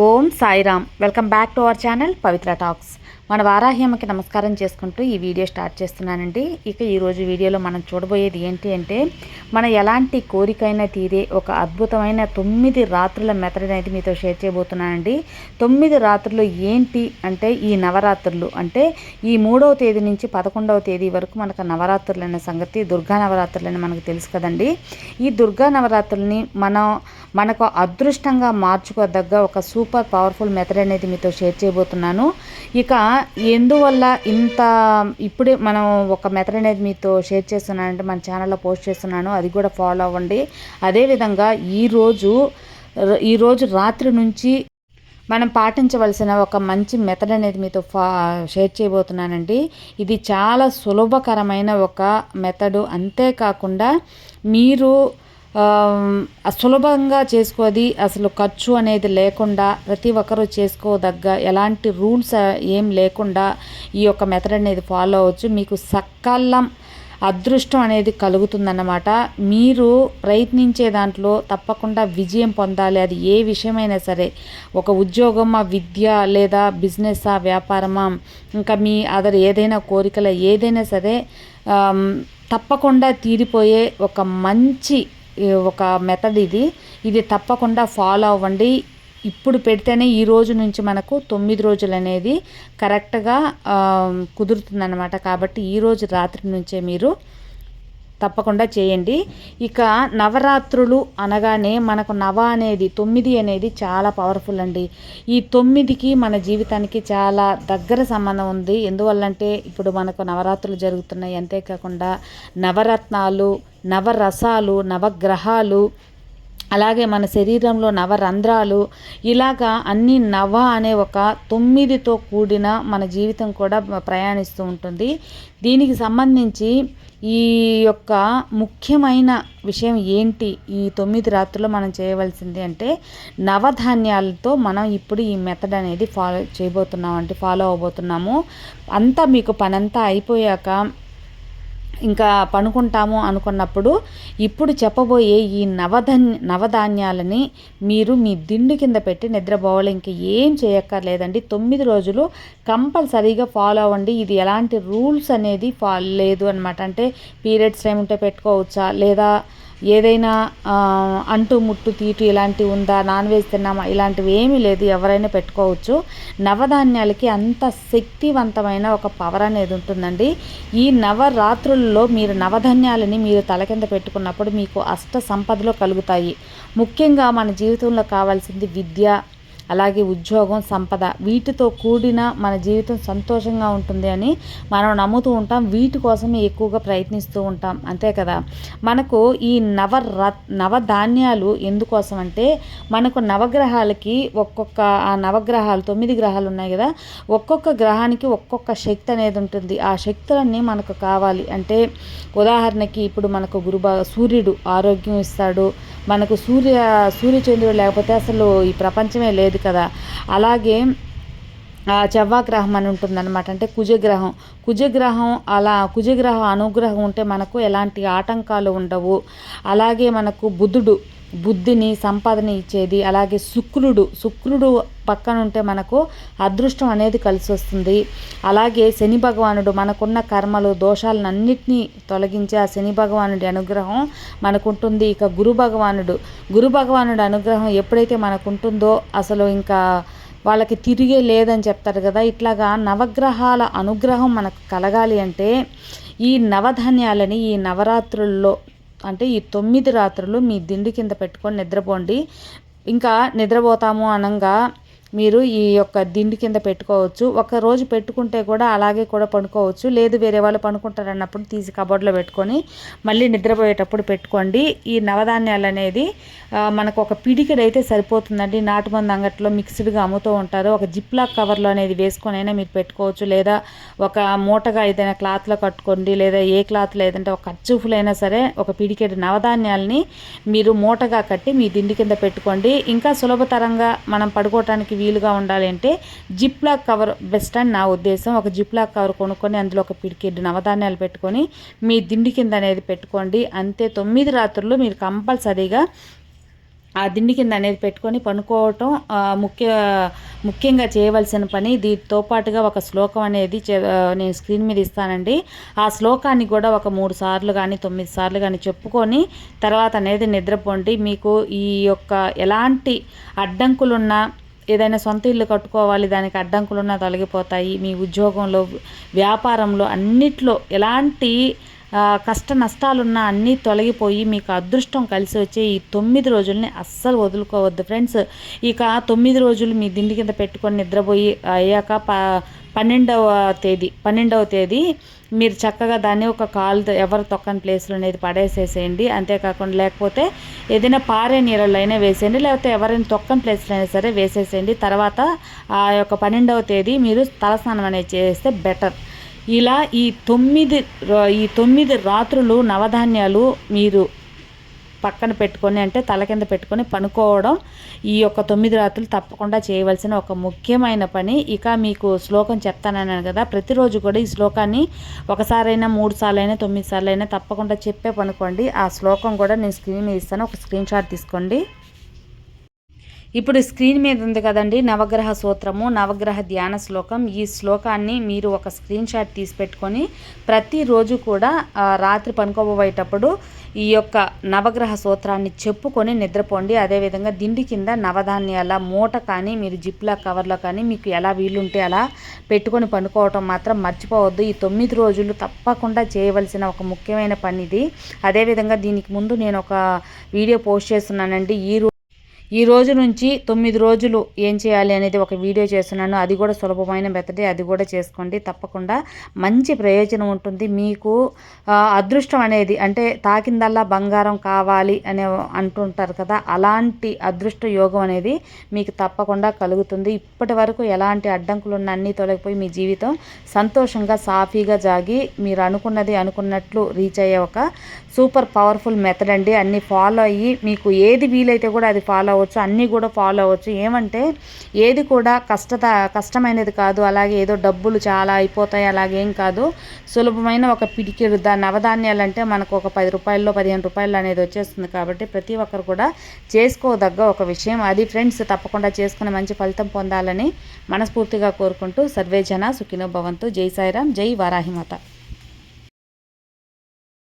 Om Sairam welcome back to our channel Pavitra talks మన వారాహ్యమ్మకి నమస్కారం చేసుకుంటూ ఈ వీడియో స్టార్ట్ చేస్తున్నానండి. ఇక ఈరోజు వీడియోలో మనం చూడబోయేది ఏంటి అంటే మన ఎలాంటి కోరికైనా తీరే ఒక అద్భుతమైన తొమ్మిది రాత్రుల మెథడ్ అనేది మీతో షేర్ చేయబోతున్నానండి. తొమ్మిది రాత్రులు ఏంటి అంటే ఈ నవరాత్రులు? అంటే ఈ మూడవ తేదీ నుంచి పదకొండవ తేదీ వరకు మనకు నవరాత్రులైన సంగతి దుర్గా నవరాత్రులని మనకు తెలుసు కదండి. ఈ దుర్గా నవరాత్రుల్ని మనం మనకు అదృష్టంగా మార్చుకోదగ్గ ఒక సూపర్ పవర్ఫుల్ మెథడ్ అనేది మీతో షేర్ చేయబోతున్నాను. ఇక ఎందువల్ల ఇంత ఇప్పుడే మనం ఒక మెథడ్ అనేది మీతో షేర్ చేస్తున్నానంటే మన ఛానల్లో పోస్ట్ చేస్తున్నాను అది కూడా ఫాలో అవ్వండి. అదేవిధంగా ఈరోజు ఈరోజు రాత్రి నుంచి మనం పాటించవలసిన ఒక మంచి మెథడ్ అనేది మీతో ఫా షేర్ చేయబోతున్నానండి. ఇది చాలా సులభకరమైన ఒక మెథడు అంతేకాకుండా మీరు సులభంగా చేసుకోది అసలు ఖర్చు అనేది లేకుండా ప్రతి ఒక్కరూ చేసుకోదగ్గ ఎలాంటి రూల్స్ ఏం లేకుండా ఈ యొక్క మెథడ్ అనేది ఫాలో అవ్వచ్చు. మీకు సకాలం అదృష్టం అనేది కలుగుతుందన్నమాట. మీరు ప్రయత్నించే దాంట్లో తప్పకుండా విజయం పొందాలి. అది ఏ విషయమైనా సరే ఒక ఉద్యోగమా విద్య లేదా బిజినెసా వ్యాపారమా ఇంకా మీ అదర్ ఏదైనా కోరికల ఏదైనా సరే తప్పకుండా తీరిపోయే ఒక మంచి ఒక మెథడ్ ఇది. ఇది తప్పకుండా ఫాలో అవ్వండి. ఇప్పుడు పెడితేనే ఈ రోజు నుంచి మనకు తొమ్మిది రోజులు అనేది కరెక్ట్గా కుదురుతుందన్నమాట. కాబట్టి ఈ రోజు రాత్రి నుంచే మీరు తప్పకుండా చేయండి. ఇక నవరాత్రులు అనగానే మనకు నవ అనేది తొమ్మిది అనేది చాలా పవర్ఫుల్ అండి. ఈ తొమ్మిదికి మన జీవితానికి చాలా దగ్గర సంబంధం ఉంది. ఎందువల్లంటే ఇప్పుడు మనకు నవరాత్రులు జరుగుతున్నాయి. అంతేకాకుండా నవరత్నాలు నవరసాలు నవగ్రహాలు అలాగే మన శరీరంలో నవరంధ్రాలు ఇలాగా అన్ని నవ అనే ఒక తొమ్మిదితో కూడిన మన జీవితం కూడా ప్రయాణిస్తూ ఉంటుంది. దీనికి సంబంధించి ఈ యొక్క ముఖ్యమైన విషయం ఏంటి? ఈ తొమ్మిది రాత్రులు మనం చేయవలసింది అంటే నవధాన్యాలతో మనం ఇప్పుడు ఈ మెథడ్ అనేది ఫాలో చేయబోతున్నాం అంటే ఫాలో అవబోతున్నాము. అంతా మీకు పనంతా అయిపోయాక ఇంకా పనుకుంటాము అనుకున్నప్పుడు ఇప్పుడు చెప్పబోయే ఈ నవధన్ నవధాన్యాలని మీరు మీ దిండు కింద పెట్టి నిద్రపోవాలి. ఇంక ఏం చేయక్కర్లేదండి. తొమ్మిది రోజులు కంపల్సరీగా ఫాలో అవ్వండి. ఇది ఎలాంటి రూల్స్ అనేది ఫా లేదు అనమాట అంటే పీరియడ్స్ టైం ఉంటే పెట్టుకోవచ్చా? లేదా ఏదైనా అంటు ముట్టు తీటు ఇలాంటివి ఉందా నాన్ వెజ్ తిన్నామా ఇలాంటివి ఏమీ లేదు ఎవరైనా పెట్టుకోవచ్చు. నవధాన్యాలకి అంత శక్తివంతమైన ఒక పవర్ అనేది ఉంటుందండి. ఈ నవరాత్రుల్లో మీరు నవధాన్యాలని మీరు తల కింద పెట్టుకున్నప్పుడు మీకు అష్ట సంపదలు కలుగుతాయి. ముఖ్యంగా మన జీవితంలో కావాల్సింది విద్య అలాగే ఉద్యోగం సంపద వీటితో కూడిన మన జీవితం సంతోషంగా ఉంటుంది అని మనం నమ్ముతూ ఉంటాం. వీటి కోసమే ఎక్కువగా ప్రయత్నిస్తూ ఉంటాం. అంతే కదా? మనకు ఈ నవ నవధాన్యాలు ఎందుకోసం అంటే మనకు నవగ్రహాలకి ఒక్కొక్క ఆ నవగ్రహాలు తొమ్మిది గ్రహాలు ఉన్నాయి కదా? ఒక్కొక్క గ్రహానికి ఒక్కొక్క శక్తి అనేది ఉంటుంది. ఆ శక్తులన్నీ మనకు కావాలి. అంటే ఉదాహరణకి ఇప్పుడు మనకు గురుబా సూర్యుడు ఆరోగ్యం ఇస్తాడు. మనకు సూర్య సూర్యచంద్రుడు లేకపోతే అసలు ఈ ప్రపంచమే లేదు. కదా. అలాగే చెవ్వాగ్రహం అని ఉంటుందన్నమాట. అంటే కుజగ్రహం. కుజగ్రహం అలా కుజగ్రహం అనుగ్రహం ఉంటే మనకు ఎలాంటి ఆటంకాలు ఉండవు. అలాగే మనకు బుద్ధుడు బుద్ధిని సంపాదన ఇచ్చేది అలాగే శుక్రుడు. శుక్రుడు పక్కన ఉంటే మనకు అదృష్టం అనేది కలిసి వస్తుంది. అలాగే శని భగవానుడు మనకున్న కర్మలు దోషాలన్నింటినీ తొలగించే ఆ శని భగవానుడి అనుగ్రహం మనకుంటుంది. ఇక గురు భగవానుడు. గురు భగవానుడి అనుగ్రహం ఎప్పుడైతే మనకుంటుందో అసలు ఇంకా వాళ్ళకి తిరిగే లేదని చెప్తారు కదా. ఇట్లాగా నవగ్రహాల అనుగ్రహం మనకు కలగాలి అంటే ఈ నవధాన్యాలని ఈ నవరాత్రుల్లో అంటే ఈ తొమ్మిది రాత్రులు మీ దిండు కింద పెట్టుకొని నిద్రపోండి. ఇంకా నిద్రపోతాము అనగా మీరు ఈ యొక్క దిండి కింద పెట్టుకోవచ్చు. ఒక రోజు పెట్టుకుంటే కూడా అలాగే కూడా పడుకోవచ్చు. లేదు వేరే వాళ్ళు పనుకుంటారన్నప్పుడు తీసి కబోర్డ్లో పెట్టుకొని మళ్ళీ నిద్రపోయేటప్పుడు పెట్టుకోండి. ఈ నవధాన్యాలు అనేది మనకు ఒక పిడికిడ్ అయితే సరిపోతుందండి నాటుమంది అంగట్లో మిక్స్డ్గా అమ్ముతూ ఉంటారు. ఒక జిప్లాక్ కవర్లో అనేది వేసుకొని అయినా మీరు పెట్టుకోవచ్చు. లేదా ఒక మూటగా ఏదైనా క్లాత్లో కట్టుకోండి. లేదా ఏ క్లాత్ లేదంటే ఒక ఖర్చుఫులు సరే ఒక పిడికెడు నవధాన్యాలని మీరు మూటగా కట్టి మీ దిండి కింద పెట్టుకోండి. ఇంకా సులభతరంగా మనం పడుకోవటానికి వీలుగా ఉండాలి అంటే జిప్లాక్ కవర్ బెస్ట్ అని నా ఉద్దేశం. ఒక జిప్లాక్ కవర్ కొనుక్కొని అందులో ఒక పిడికెడ్డు నవధాన్యాలు పెట్టుకొని మీ దిండి కింద అనేది పెట్టుకోండి. అంతే తొమ్మిది రాత్రులు మీరు కంపల్సరీగా ఆ దిండి కింద అనేది పెట్టుకొని పనుకోవటం ముఖ్య ముఖ్యంగా చేయవలసిన పని. దీంతో పాటుగా ఒక శ్లోకం అనేది చే- నేను స్క్రీన్ మీద ఇస్తానండి. ఆ శ్లోకాన్ని కూడా ఒక మూడు సార్లు కానీ తొమ్మిది సార్లు కానీ చెప్పుకొని తర్వాత అనేది నిద్రపోండి. మీకు ఈ యొక్క ఎలాంటి అడ్డంకులున్నా ఏదైనా సొంత ఇల్లు కట్టుకోవాలి దానికి అడ్డంకులున్నా తొలగిపోతాయి. మీ ఉద్యోగంలో వ్యాపారంలో అన్నిట్లో ఎలాంటి కష్ట నష్టాలున్నా అన్నీ తొలగిపోయి మీకు అదృష్టం కలిసి వచ్చే ఈ తొమ్మిది రోజుల్ని అస్సలు వదులుకోవద్దు. ఫ్రెండ్స్ ఇక తొమ్మిది రోజులు మీ దిండి కింద పెట్టుకొని నిద్రపోయి అయ్యాక ప పన్నెండవ తేదీ పన్నెండవ తేదీ మీరు చక్కగా దాన్ని ఒక కాలు ఎవరు తొక్కని ప్లేస్లో అనేది పడేసేసేయండి. అంతేకాకుండా లేకపోతే ఏదైనా పారే నీళ్ళలో అయినా వేసేయండి. లేకపోతే ఎవరైనా తొక్కని ప్లేస్లో అయినా సరే వేసేసేయండి. తర్వాత ఆ యొక్క పన్నెండవ తేదీ మీరు తలస్నానం అనేది చేస్తే బెటర్ ఇలా ఈ తొమ్మిది ఈ తొమ్మిది రాత్రులు నవధాన్యాలు మీరు పక్కన పెట్టుకొని అంటే తల కింద పెట్టుకొని పనుకోవడం ఈ యొక్క తొమ్మిది రాత్రులు తప్పకుండా చేయవలసిన ఒక ముఖ్యమైన పని. ఇక మీకు శ్లోకం చెప్తానన్నాను కదా ప్రతిరోజు కూడా ఈ శ్లోకాన్ని ఒకసారైనా మూడు సార్లు అయినా తొమ్మిది సార్లు అయినా తప్పకుండా చెప్పే పనుకోండి. ఆ శ్లోకం కూడా నేను స్క్రీన్ మీద ఇస్తాను. ఒక స్క్రీన్ షాట్ తీసుకోండి. ఇప్పుడు స్క్రీన్ మీద ఉంది కదండి నవగ్రహ సూత్రము నవగ్రహ ధ్యాన శ్లోకం. ఈ శ్లోకాన్ని మీరు ఒక స్క్రీన్ షాట్ తీసి పెట్టుకొని ప్రతిరోజు కూడా రాత్రి పనుకోబోయేటప్పుడు ఈ యొక్క నవగ్రహ సూత్రాన్ని చెప్పుకొని నిద్రపోండి. అదేవిధంగా దిండి కింద నవధాన్యాల మూట కానీ మీరు జిప్లా కవర్లో కానీ మీకు ఎలా వీలుంటే అలా పెట్టుకొని పండుకోవటం మాత్రం మర్చిపోవద్దు. ఈ తొమ్మిది రోజులు తప్పకుండా చేయవలసిన ఒక ముఖ్యమైన పని ఇది. అదేవిధంగా దీనికి ముందు నేను ఒక వీడియో పోస్ట్ చేస్తున్నానండి. ఈ ఈ రోజు నుంచి తొమ్మిది రోజులు ఏం చేయాలి అనేది ఒక వీడియో చేస్తున్నాను. అది కూడా సులభమైన మెథడే అది కూడా చేసుకోండి. తప్పకుండా మంచి ప్రయోజనం ఉంటుంది. మీకు అదృష్టం అనేది అంటే తాకిందల్లా బంగారం కావాలి అనే అంటుంటారు కదా అలాంటి అదృష్ట యోగం అనేది మీకు తప్పకుండా కలుగుతుంది. ఇప్పటి వరకు ఎలాంటి అడ్డంకులు ఉన్న అన్నీ తొలగిపోయి మీ జీవితం సంతోషంగా సాఫీగా జాగి మీరు అనుకున్నది అనుకున్నట్లు రీచ్ అయ్యే ఒక సూపర్ పవర్ఫుల్ మెథడ్ అండి. అన్నీ ఫాలో అయ్యి మీకు ఏది వీలైతే కూడా అది ఫాలో అవ్వచ్చు అన్నీ కూడా ఫాలో అవ్వచ్చు. ఏమంటే ఏది కూడా కష్టత కష్టమైనది కాదు. అలాగే ఏదో డబ్బులు చాలా అయిపోతాయి అలాగేం కాదు. సులభమైన ఒక పిడికిడు దా నవధాన్యాలు అంటే మనకు ఒక పది రూపాయల్లో పదిహేను రూపాయలు అనేది వచ్చేస్తుంది కాబట్టి ప్రతి ఒక్కరు కూడా చేసుకోదగ్గ ఒక విషయం. అది ఫ్రెండ్స్ తప్పకుండా చేసుకుని మంచి ఫలితం పొందాలని మనస్ఫూర్తిగా కోరుకుంటూ సర్వే జన సుఖినో భవంతు. జై సాయిరాం జై వారాహిమాత.